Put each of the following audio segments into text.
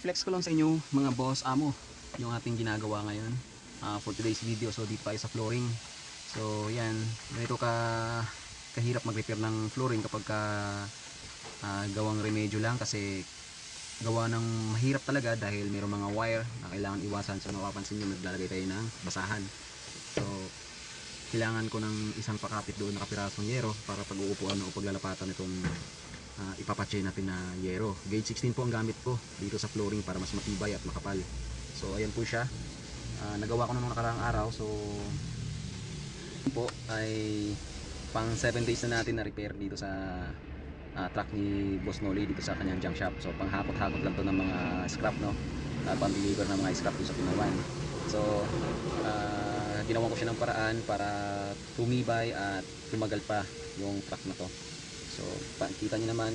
flex ko lang sa inyo mga boss. Amo yung ating ginagawa ngayon ah, for today's video. So dito tayo sa flooring. So yan. Ganito ka kahirap mag-repair ng flooring kapag ka ah, gawang remedyo lang kasi gawa ng mahirap talaga dahil mayroong mga wire na kailangan iwasan. So napapansin nyo naglalagay tayo ng basahan. So kailangan ko ng isang pakapit doon na kapirasong yero para pag uupuan o paglalapatan itong uh, ipapatchay natin na yero. Gauge 16 po ang gamit ko dito sa flooring para mas matibay at makapal. So ayan po siya. Ah, nagawa ko nung nakaraang araw. So po ay pang 7 days na natin na repair dito sa ah, truck ni Boss Noli dito sa kanyang junk shop. So panghakot-hakot lang to ng mga scrap no. Uh, pang-deliver ng mga scrap dito sa Pinawan. So ah, ginawa ko siya ng paraan para tumibay at tumagal pa yung truck na to. So, kita niyo naman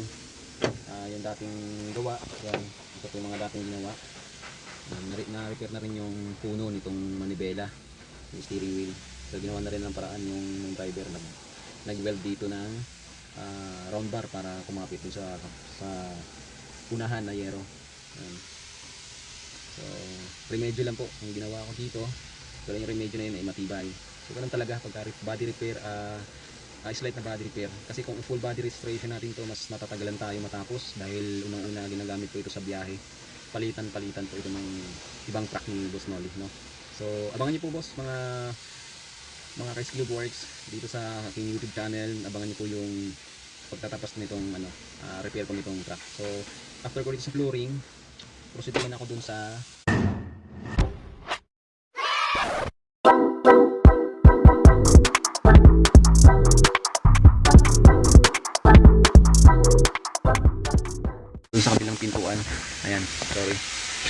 ah, yung dating gawa. Yan, ito po yung mga dating ginawa. Um, na, na rin yung puno nitong manibela, yung steering wheel. So, ginawa na rin ng paraan yung driver nag nag-weld dito ng ah, round bar para kumapit sa sa unahan na yero. Yan. So, remedyo lang po ang ginawa ko dito. Pero yung remedyo na yun ay matibay. So, ganun talaga pagka body repair, ah uh, slight na body repair. Kasi kung full body restoration natin to mas matatagalan tayo matapos dahil unang-una ginagamit ko ito sa biyahe. Palitan-palitan po ito ng ibang truck ni Boss Nolly. No? So, abangan niyo po boss, mga mga Rescue Works dito sa aking YouTube channel. Abangan niyo po yung pagtatapos nitong ano, ah, repair ko nitong truck. So, after ko dito sa flooring, proceed naman ako dun sa kabilang pintuan. Ayan, sorry.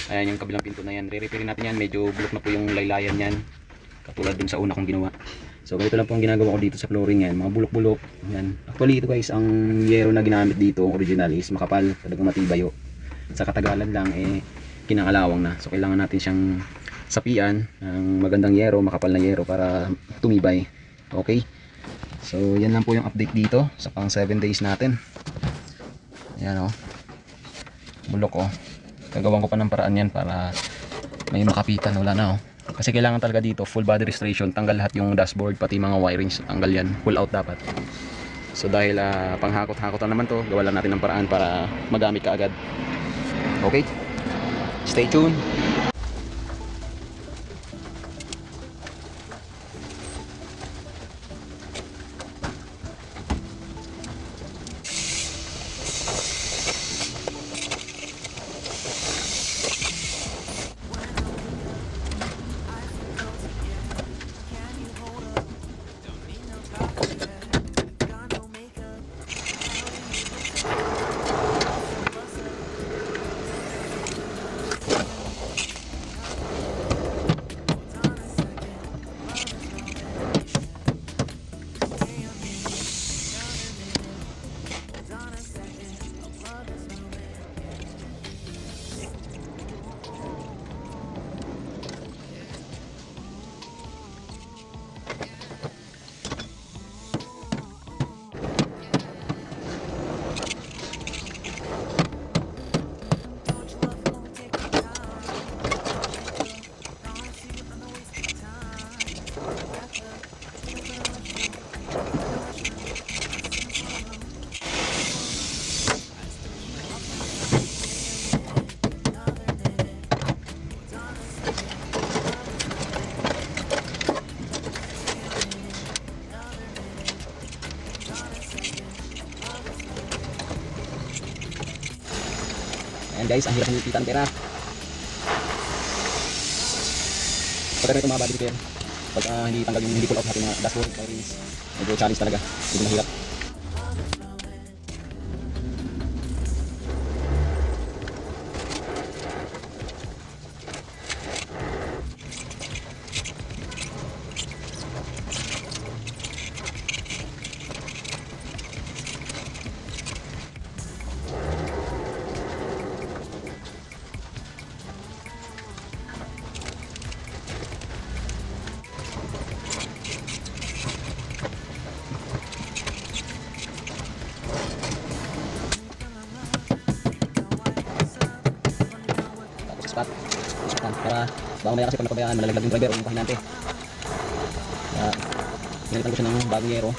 Ayan yung kabilang pinto na yan. Re-repairin natin yan. Medyo bulok na po yung laylayan yan. Katulad dun sa una kong ginawa. So ganito lang po ang ginagawa ko dito sa flooring yan. Mga bulok-bulok. Ayan. Actually ito guys, ang yero na ginamit dito original is makapal. Talagang matibayo. Sa katagalan lang eh kinakalawang na. So kailangan natin siyang sapian ng magandang yero, makapal na yero para tumibay. Okay? So yan lang po yung update dito sa pang 7 days natin. Ayan o. Oh bulok oh. Gagawan ko pa ng paraan yan para may makapitan. Wala na oh. Kasi kailangan talaga dito full body restoration. Tanggal lahat yung dashboard pati mga wirings. Tanggal yan. Full out dapat. So dahil uh, panghakot-hakotan naman to, gawa lang natin ng paraan para magamit ka agad. Okay? Stay tuned. Ayan guys, ang hirap ng pera. Pagka ito mga body repair, pagka hindi tanggal yung hindi pull out natin mga dashboard, wirings, medyo challenge talaga. Medyo mahirap. Spot. Spot para baka maya kasi pag napabayaan malalaglag yung driver o yung pahinante. Kaya pinalitan ko siya ng bagong yero.